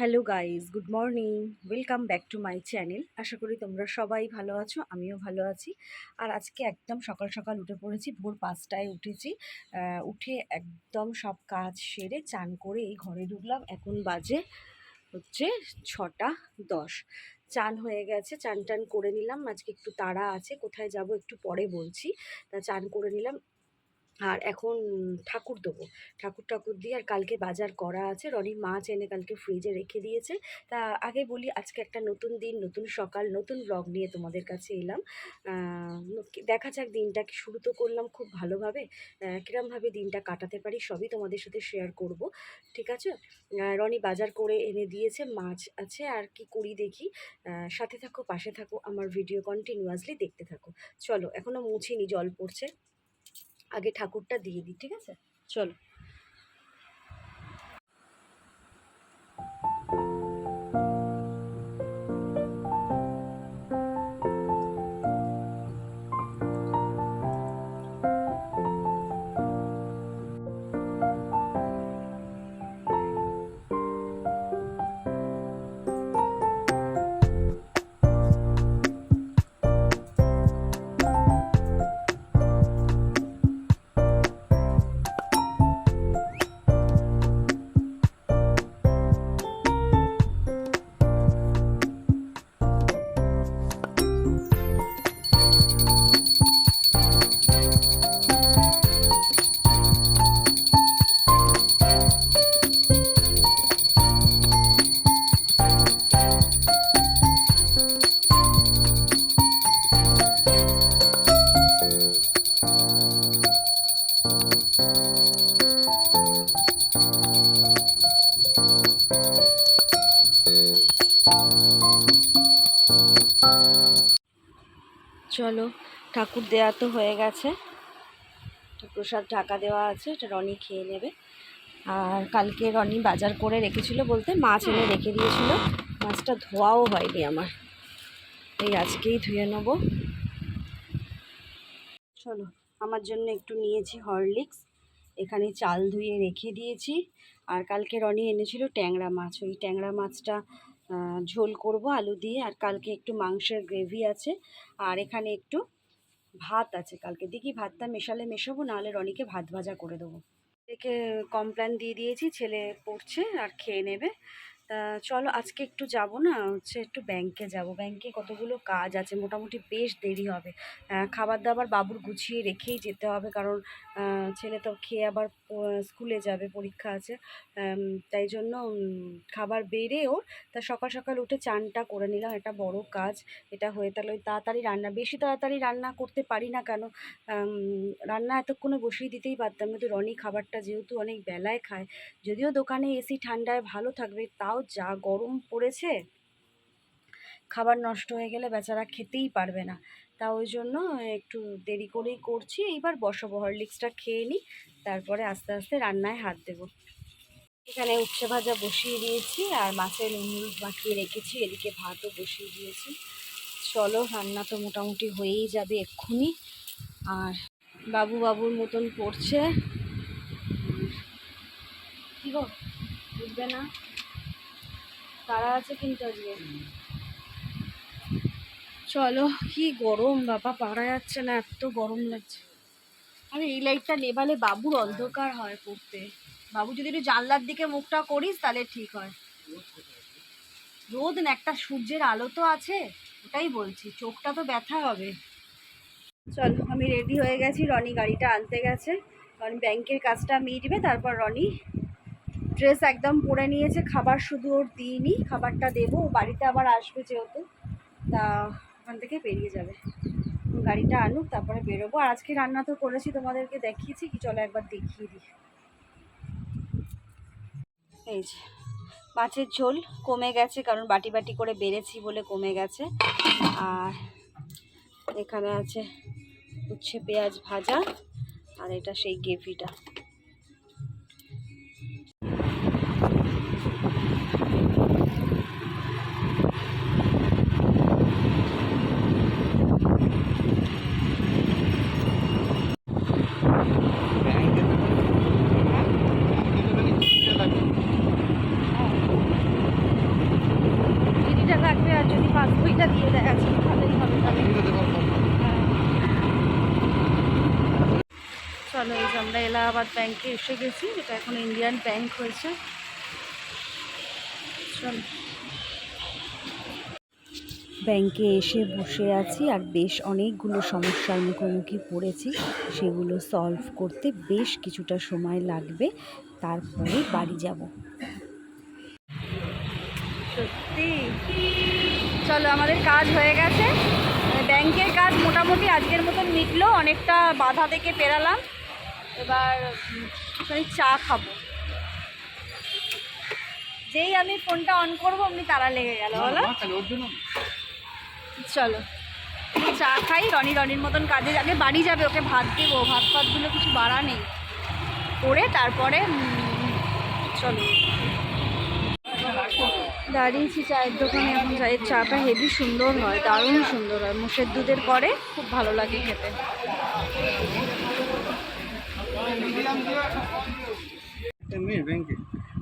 Hello guys good morning welcome back to my channel আশা করি তোমরা সবাই ভালো আছো, আমিও ভালো আছি। আর আজকে একদম সকাল সকাল উঠে পড়েছি, ভোর পাঁচটায় উঠেছি। উঠে একদম সব কাজ সেরে চান করে এই ঘরে ঢুকলাম। এখন বাজে হচ্ছে ছটা দশ। চান হয়ে গেছে, চান টান করে নিলাম। আজকে একটু তাড়া আছে, কোথায় যাব একটু পরে বলছি। তা চান করে নিলাম। আর এখন ঠাকুর দেবো। ঠাকুর ঠাকুর দিয়ে আর কালকে বাজার করা আছে। রনি মাছ এনে কালকে ফ্রিজে রেখে দিয়েছে। তা আগে বলি আজকে একটা নতুন দিন নতুন সকাল নতুন ব্লগ নিয়ে তোমাদের কাছে এলাম। দেখা যাক দিনটা শুরু তো করলাম খুব ভালোভাবে। আহ, কিরমভাবে দিনটা কাটাতে পারি সবই তোমাদের সাথে শেয়ার করব। ঠিক আছে? রনি বাজার করে এনে দিয়েছে মাছ আছে আর কি করি দেখি। সাথে থাকো পাশে থাকো আমার ভিডিও কন্টিনিউয়াসলি দেখতে থাকো। চলো এখনও মুছিনি জল পড়ছে। আগে ঠাকুরটা দিয়ে দিই ঠিক আছে? চলো। চলো, ঠাকুর দেওয়া তো হয়ে গেছে। প্রসাদ ঢাকা দেওয়া আছে, এটা রনি খেয়ে নেবে। আর কালকে রনি বাজার করে রেখেছিল বলতে মাছ এনে রেখে দিয়েছিল। মাছটা ধোয়াও হয়নি আমার। এই আজকেই ধুয়ে নেব। চলো, আমার জন্য একটু নিয়েছি হরলিক্স। এখানে চাল ধুয়ে রেখে দিয়েছি। আর কালকে রনি এনেছিল ট্যাংরা মাছ। ওই ট্যাংরা মাছটা ঝোল করব, আলু দিয়ে, আর কালকে একটু মাংসের গ্রেভি আছে, আর এখানে একটু ভাত আছে কালকে। দেখি ভাতটা মেশালে মেশাবো, নাহলে রনিকে ভাত ভাজা করে দেবো। একে কমপ্ল্যান দিয়ে দিয়েছি, ছেলে পড়ছে আর খেয়ে নেবে। তা চলো আজকে একটু যাব না, হচ্ছে একটু ব্যাংকে যাব। ব্যাংকে কতগুলো কাজ আছে, মোটামুটি বেশ দেরি হবে। খাবার দাবার বাবুর গুছিয়ে রেখেই যেতে হবে কারণ ছেলে তো খেয়ে আবার স্কুলে যাবে, পরীক্ষা আছে। তাই জন্য খাবার বেড়েও তা সকাল সকাল উঠে চানটা করে নিলাম এটা বড় কাজ, এটা হয়ে তাহলে ওই তাড়াতাড়ি রান্না, বেশি তাড়াতাড়ি রান্না করতে পারি না কেন? রান্না এতক্ষণে বসিয়ে দিতেই পারতাম, কিন্তু রনি খাবারটা যেহেতু অনেক বেলায় খায়, যদিও দোকানে এসি ঠান্ডায় ভালো থাকবে, তাও যা গরম পড়েছে, খাবার নষ্ট হয়ে গেলে বেচারা খেতেই পারবে না। তা ওই জন্য একটু দেরি করেই করছি, এইবার বসাবো, হরলিক্সটা খেয়ে নিই তারপরে আস্তে আস্তে রান্নায় হাত দেবো। এখানে উচ্ছে ভাজা বসিয়ে দিয়েছি, আর মাছের নুন মাখিয়ে রেখেছি, এদিকে ভাতও বসিয়ে দিয়েছি। চলো, রান্না তো মোটামুটি হয়েই যাবে এক্ষুনি। আর বাবু বাবুর মতন পড়ছে কি গো, বুঝবে না? তারা আছে কিন্তু আজকে। চলো, কি গরম, বাবা, পারা যাচ্ছে না, এত গরম লাগছে। আরে, এই লাইটটা নেবালে বাবুর অন্ধকার হয় পড়তে। বাবু, যদি একটু জানলার দিকে মুখটা করিস, তাহলে ঠিক হয়। রোদ না, একটা সূর্যের আলো তো আছে, ওটাই বলছি, চোখটা তো ব্যথা হবে। চল, আমি রেডি হয়ে গেছি, রনি গাড়িটা আনতে গেছে। কারণ ব্যাংকের কাজটা মিটবে তারপর রনি ড্রেস একদম পরে নিয়েছে, খাবার শুধু ওর দিইনি, খাবারটা দেবো, ও বাড়িতে আবার আসবে যেহেতু, তা ওখান থেকে বেরিয়ে যাবে। গাড়িটা আনুক, তারপরে বেরোবো। আর আজকে রান্না তো করেছি, তোমাদেরকে দেখিয়েছি, কি চলো একবার দেখিয়ে দিই। এই যে, মাছের ঝোল কমে গেছে, কারণ বাটি বাটি করে বেড়েছি বলে কমে গেছে। আর এখানে আছে উচ্ছে পেঁয়াজ ভাজা, আর এটা সেই গ্রেভিটা। আমরা এলাহাবাদ ব্যাংকে এসে গেছি যেটা এখন ইন্ডিয়ান ব্যাংক হয়েছে। চলো। ব্যাংকে এসে বসে আছি আর বেশ অনেকগুলো সমস্যার মুখোমুখি পড়েছি। সেগুলো সলভ করতে বেশ কিছুটা সময় লাগবে তারপরে বাড়ি যাব। সত্যি? চলো আমাদের কাজ হয়ে গেছে। ব্যাংকের কাজ মোটামুটি আজকের মতন মিটলো অনেকটা বাধা থেকে পেরালাম। এবার একটুখানি চা খাব। যেই আমি ফোনটা অন করব অমনি তারা লেগে গেল বলো। চলো। চা খাই রনি রনির মতন কাজে আগে বাড়ি যাবে ওকে ভাত দেবো। ভাত ফাতগুলো কিছু বাড়া নেই। করে তারপরে চলো। দাঁড়িয়েছি চায়ের দোকানে এখন চায়ের চাটা হেভি সুন্দর হয় দারুণ সুন্দর হয়। মোষের দুধের পরে খুব ভালো লাগে খেতে।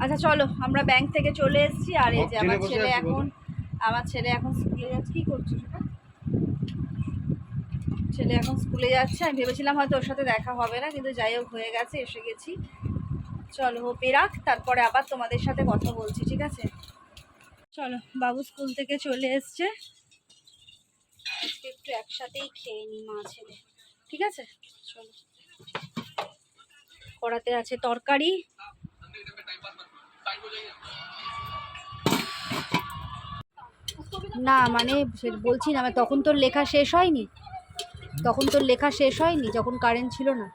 আচ্ছা চলো আমরা ব্যাংক থেকে চলে এসেছি আর এই যে আমার ছেলে এখন আমার ছেলে এখন স্কুলে যাচ্ছে। কি করছ ছেলে এখন স্কুলে যাচ্ছে। আমি ভেবেছিলাম হয়তো ওর সাথে দেখা হবে না কিন্তু যাই হোক হয়ে গেছে এসে গেছি। চলো ও পেরাক তারপরে আবার তোমাদের সাথে কথা বলছি ঠিক আছে? চলো বাবু স্কুল থেকে চলে এসছে। একটু একসাথেই খেয়ে নিই মা ছেলে। ঠিক আছে? চলো। কড়াতে আছে তরকারি। না মানে বলছি না তখন তোর লেখা শেষ হয়নি? তখন তোর লেখা শেষ হয়নি যখন কারেন্ট ছিল না?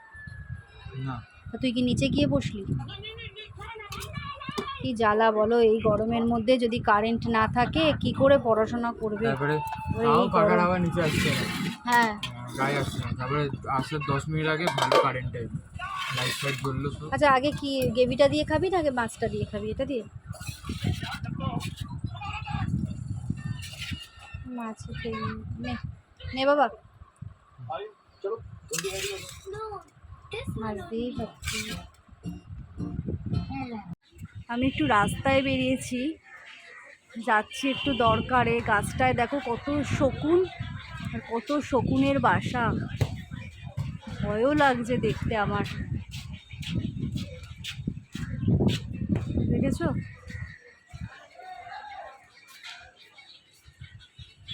তুই কি নিচে গিয়ে বসলি? কি জ্বালা বলো এই গরমের মধ্যে যদি কারেন্ট না থাকে কি করে পড়াশোনা করবে? হ্যাঁ। গায়ে আসছে না। তারপরে আসার দশ মিনিট আগে ভালো লাইট ফাইট আচ্ছা আগে কি গ্রেভিটা দিয়ে খাবি না আগে মাছটা দিয়ে খাবি? এটা দিয়ে? মাছ নে নে বাবা। মাছ দিয়েই আমি একটু রাস্তায় বেরিয়েছি। যাচ্ছি একটু দরকারে। গাছটায় দেখো কত শকুন। আর কত শকুনের বাসা। ভয়ও লাগছে দেখতে আমার। দেখেছ?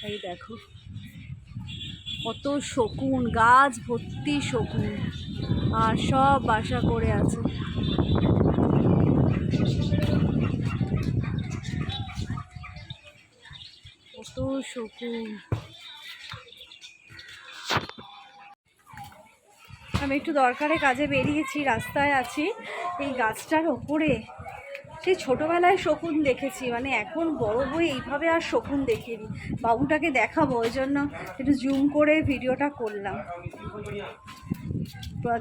এই দেখো। কত শকুন, গাছ ভর্তি শকুন, আর সব বাসা করে আছে। কত শকুন। আমি একটু দরকারে কাজে বেরিয়েছি, রাস্তায় আছি। এই গাছটার ওপরে সেই ছোটোবেলায় শকুন দেখেছি মানে এখন বড় হয়ে এইভাবে আর শকুন দেখিনি। বাবুটাকে দেখাবো, ওই জন্য একটু জুম করে ভিডিওটা করলাম।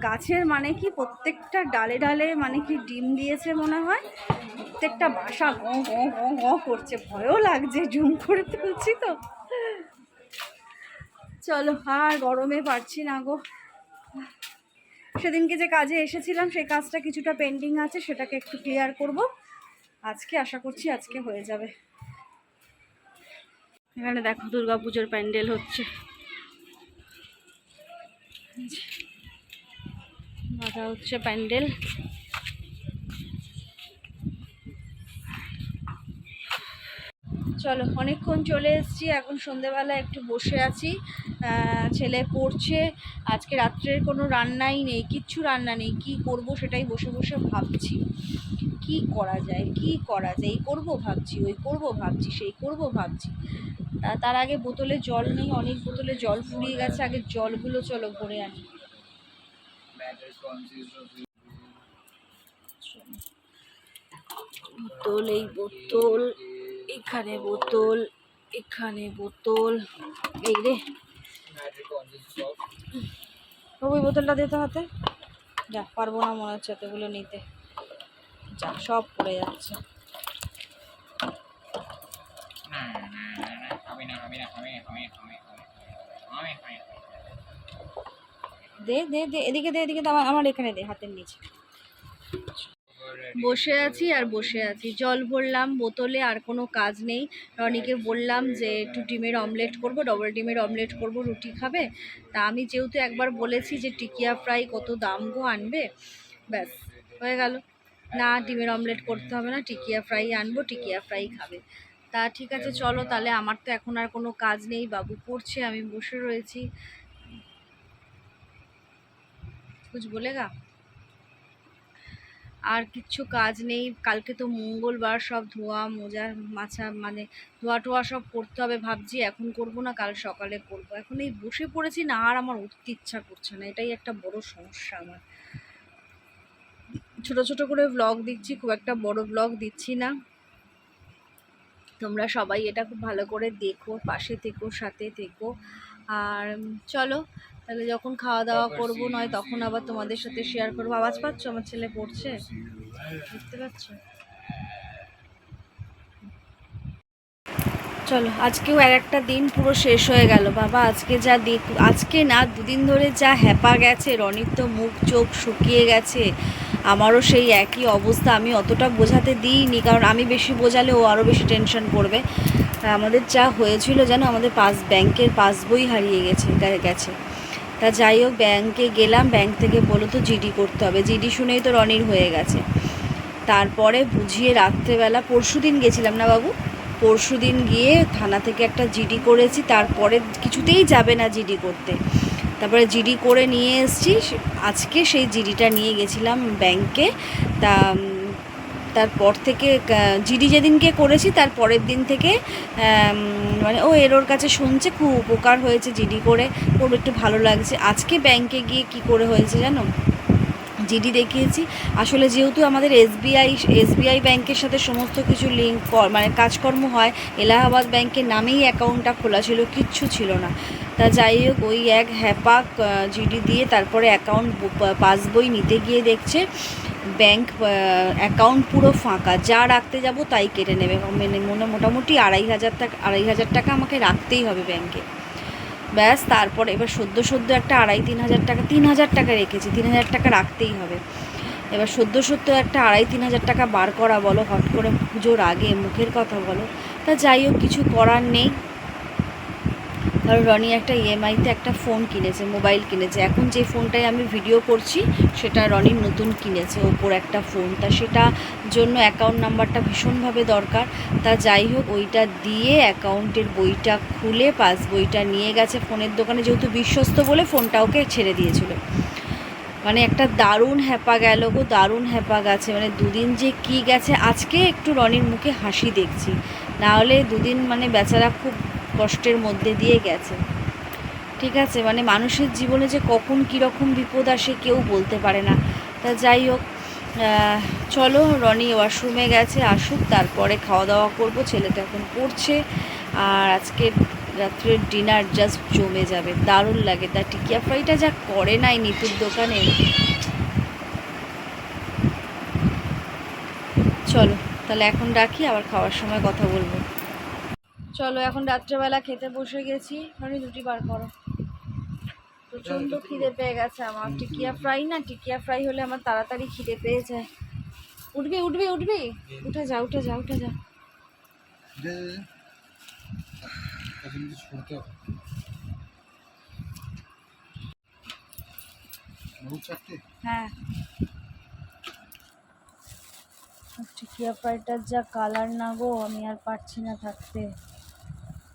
গাছের মানে কি, প্রত্যেকটা ডালে ডালে মানে কি ডিম দিয়েছে মনে হয়? প্রত্যেকটা বাসা গ গ গ গ করছে, ভয়ও লাগছে জুম করে তুলছি তো। চলো, আর গরমে পারছি না গো। সেদিনকে যে কাজে এসেছিলাম, সেই কাজটা কিছুটা পেন্ডিং আছে, সেটাকে একটু ক্লিয়ার করব। আজকে আশা করছি আজকে হয়ে যাবে। এখানে দেখো দুর্গা পুজোর প্যান্ডেল হচ্ছে। বাধা হচ্ছে প্যান্ডেল। চলো, অনেকক্ষণ চলে এসেছি, এখন সন্ধেবেলা একটু বসে আছি। ছেলে পড়ছে, আজকে রাত্রের কোনো রান্নাই নেই, কিচ্ছু রান্না নেই, কি করব সেটাই বসে বসে ভাবছি। কি করা যায়, কি করা যায়, এই করব ভাবছি, ওই করব ভাবছি, সেই করব ভাবছি। তার আগে বোতলে জল নেই, অনেক বোতলে জল ফুরিয়ে গেছে, আগে জলগুলো চলো ভরে আনি। বোতল, এই বোতল এখানে বোতল এখানে বোতল। এই রে। ওই বোতলটা দিতে হাতে। যা, পারব না মনে হচ্ছে এতগুলো নিতে। যা, সব পড়ে যাচ্ছে। দে দে দে, এদিকে দে, এদিকে আমার আমার এখানে দে, হাতের নিচে। বসে আছি আর বসে আছি। জল ভরলাম, বোতলে আর কোনো কাজ নেই। রনিকে বললাম যে, একটু ডিমের অমলেট করব ডবল ডিমের অমলেট করব, রুটি খাবে? তা আমি যেহেতু একবার বলেছি যে, টিকিয়া ফ্রাই কত দাম গো আনবে? ব্যাস, হয়ে গেল। না, ডিমের অমলেট করতে হবে না, টিকিয়া ফ্রাই আনব, টিকিয়া ফ্রাই খাবে। তা ঠিক আছে, চলো তাহলে আমার তো এখন আর কোনো কাজ নেই, বাবু পড়ছে আমি বসে রয়েছি। কুছ বলেগা? আর কিচ্ছু কাজ নেই। কালকে তো মঙ্গলবার সব ধোয়া, মোজা, মাছা মানে ধোয়া টোয়া সব করতে হবে ভাবছি। এখন করব না, কাল সকালে করব। এখন এই বসে পড়েছি না, আর আমার উঠতে ইচ্ছা করছে না। এটাই একটা বড় সমস্যা আমার। ছোট ছোট করে ব্লগ দিচ্ছি, খুব একটা বড় ব্লগ দিচ্ছি না। তোমরা সবাই এটা খুব ভালো করে দেখো, পাশে থেকো, সাথে থেকো। আর চলো তাহলে যখন খাওয়া দাওয়া করব নয় তখন আবার তোমাদের সাথে শেয়ার করব। আওয়াজ পাচ্ছ? আমার ছেলে পড়ছে? দেখতে পাচ্ছ চলো আজকেও আর একটা দিন পুরো শেষ হয়ে গেল। বাবা আজকে যা দেখ আজকে না দুদিন ধরে যা হ্যাপা গেছে রনির তো মুখ চোখ শুকিয়ে গেছে আমারও সেই একই অবস্থা আমি অতটা বোঝাতে দিইনি কারণ আমি বেশি বোঝালে ও আরও বেশি টেনশন করবে। তা আমাদের যা হয়েছিল যেন আমাদের পাস ব্যাংকের পাসবই হারিয়ে গেছে গেছে। তা যাই হোক, ব্যাংকে গেলাম, ব্যাংক থেকে বলো তো জিডি করতে হবে। জিডি শুনেই তো রনির হয়ে গেছে। তারপরে বুঝিয়ে রাত্রেবেলা পরশু দিন গেছিলাম না বাবু? পরশু দিন গিয়ে থানা থেকে একটা জিডি করেছি, তারপরে কিছুতেই যাবে না জিডি করতে। তারপরে জিডি করে নিয়ে এসেছি, আজকে সেই জিডিটা নিয়ে গেছিলাম ব্যাংকে। তা তারপর থেকে জিডি যেদিনকে করেছি, তার পরের দিন থেকে মানে ও এর ওর কাছে শুনছে, খুব উপকার হয়েছে জিডি করে ওর একটু ভালো লাগছে। আজকে ব্যাংকে গিয়ে কি করে হয়েছে জানো? জিডি দেখিয়েছি। আসলে যেহেতু আমাদের এসবিআই এসবিআই ব্যাংকের সাথে সমস্ত কিছু লিঙ্ক মানে কাজকর্ম হয়, এলাহাবাদ ব্যাংকের নামেই অ্যাকাউন্টটা খোলা ছিল, কিচ্ছু ছিল না। তা যাই হোক, ওই এক হ্যাপাক জিডি দিয়ে তারপরে অ্যাকাউন্ট পাসবই নিতে গিয়ে দেখছে। ব্যাংক অ্যাকাউন্ট পুরো ফাঁকা। যা রাখতে যাব তাই কেটে নেবে। মানে মনে মোটামুটি আড়াই হাজার টাকা, আড়াই হাজার টাকা আমাকে রাখতেই হবে ব্যাংকে ব্যাস, তারপর এবার সদ্য সদ্য একটা আড়াই, তিন হাজার টাকা, তিন হাজার টাকা রেখেছি। তিন হাজার টাকা রাখতেই হবে। এবার সদ্য সদ্য একটা আড়াই, তিন হাজার টাকা বার করা বলো হট করে পুজোর আগে মুখের কথা বলো। তা যাই হোক, কিছু করার নেই। কারণ রনি একটা ইএমআইতে একটা ফোন কিনেছে মোবাইল কিনেছে। এখন যে ফোনটায় আমি ভিডিও করছি, সেটা রনির নতুন কিনেছে, ওপর একটা ফোন তা সেটা জন্য অ্যাকাউন্ট নাম্বারটা ভীষণভাবে দরকার। তা যাই হোক, ওইটা দিয়ে অ্যাকাউন্টের বইটা খুলে পাস বইটা নিয়ে গেছে ফোনের দোকানে, যেহেতু বিশ্বস্ত বলে ফোনটা ওকে ছেড়ে দিয়েছিল। মানে একটা দারুণ হ্যাপা গেল গো, দারুণ হ্যাপা গেছে। মানে দুদিন যে কি গেছে, আজকে একটু রনির মুখে হাসি দেখছি। না হলে দুদিন মানে বেচারা খুব কষ্টের মধ্যে দিয়ে গেছে। ঠিক আছে মানে মানুষের জীবনে যে কখন কীরকম বিপদ আসে কেউ বলতে পারে না। তা যাই হোক চলো, রনি ওয়াশরুমে গেছে, আসুক, তারপরে খাওয়া দাওয়া করব, ছেলেটা এখন পড়ছে, আর আজকে রাত্রের ডিনার জাস্ট জমে যাবে, দারুণ লাগে। তা টিকিয়া ফ্রাইটা যা করে নাই নিতুর দোকানে। চলো, তাহলে এখন রাখি, আবার খাওয়ার সময় কথা বলব। চলো এখন রাত্রেবেলা খেতে বসে গেছি। মানে দুটি বার করো। প্রচণ্ড খিদে পেয়ে গেছে আমার। টিকিয়া ফ্রাই না? টিকিয়া ফ্রাই হলে আমার তাড়াতাড়ি খিদে পেয়ে যায়। উঠবি উঠবি উঠবি? উঠে যা উঠে যা উঠে যা। হ্যাঁ। টিকিয়া ফ্রাইটার যা কালার না গো আমি আর পারছি না থাকতে।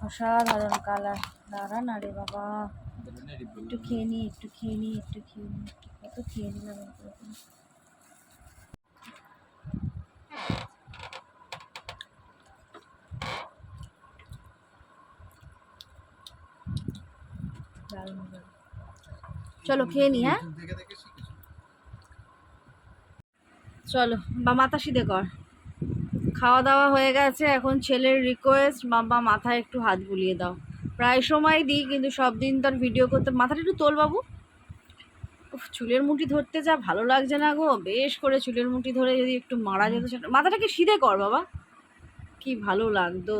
অসাধারণ কালার। দাঁড়া না রে বাবা। একটু খেয়ে নিই একটু খেয়ে নিই একটু খেয়ে একটু কত খেয়ে নিলাম। চলো খেয়ে নি হ্যাঁ? চলো, বা সিধে কর খাওয়া দাওয়া হয়ে গেছে এখন ছেলের রিকোয়েস্ট বাবা মাথায় একটু হাত বুলিয়ে দাও। প্রায় সময় দিই কিন্তু সব দিন তো আর ভিডিও করতে মাথাটা একটু তোল বাবু। চুলের মুঠি ধরতে যা ভালো লাগছে না গো বেশ করে চুলের মুঠি ধরে যদি একটু মারা যেত সেটা মাথাটাকে সিধে কর বাবা। কি ভালো লাগতো।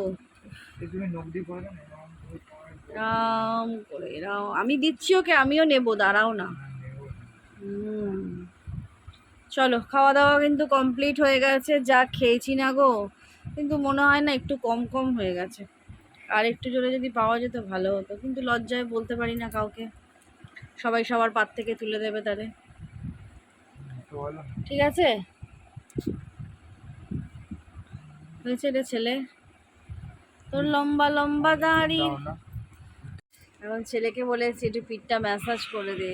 এরাম করে এরাম। আমি দিচ্ছি ওকে আমিও নেব দাঁড়াও না। হুম। চলো খাওয়া দাওয়া কিন্তু কমপ্লিট হয়ে গেছে যা খেয়েছি না গো। কিন্তু মনে হয় না একটু কম কম হয়ে গেছে। আর একটু জোরে যদি পাওয়া যেত ভালো হতো। কিন্তু লজ্জায় বলতে পারি না কাউকে। সবাই সবার পাত থেকে তুলে দেবে তারে ঠিক আছে? হয়েছে রে ছেলে। তোর লম্বা লম্বা দাড়ি। এখন ছেলেকে বলেছি একটু পিঠটা ম্যাসাজ করে দে।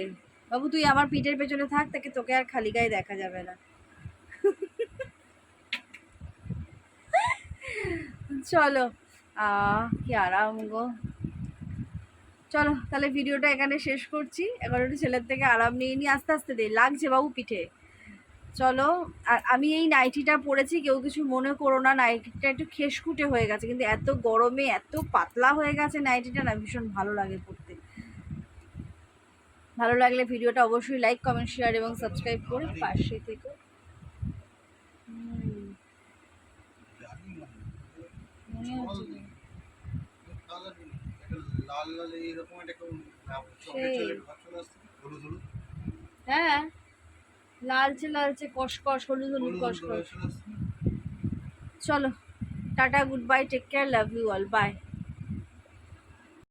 বাবু, তুই আমার পিঠের পেছনে থাক, তাকে তোকে আর খালি গায়ে দেখা যাবে না। চলো কি আরাম গো। চলো, তাহলে ভিডিওটা এখানে শেষ করছি। এবার একটু ছেলের থেকে আরাম নিয়ে নিয়ে আস্তে আস্তে দে, লাগছে বাবু পিঠে। চলো আর আমি এই নাইটিটা পরেছি, কেউ কিছু মনে করো না, নাইটিটা একটু খেসকুটে হয়ে গেছে, কিন্তু এত গরমে, এত পাতলা হয়ে গেছে নাইটিটা না, ভীষণ ভালো লাগে পরতে। ভালো লাগলে ভিডিওটা অবশ্যই লাইক কমেন্ট শেয়ার এবং সাবস্ক্রাইব করে পাশে থেকে। হ্যাঁ। লালচে লালচে কসকস হলুদ হলুদ কসকস চলো tata good bye take care love you all bye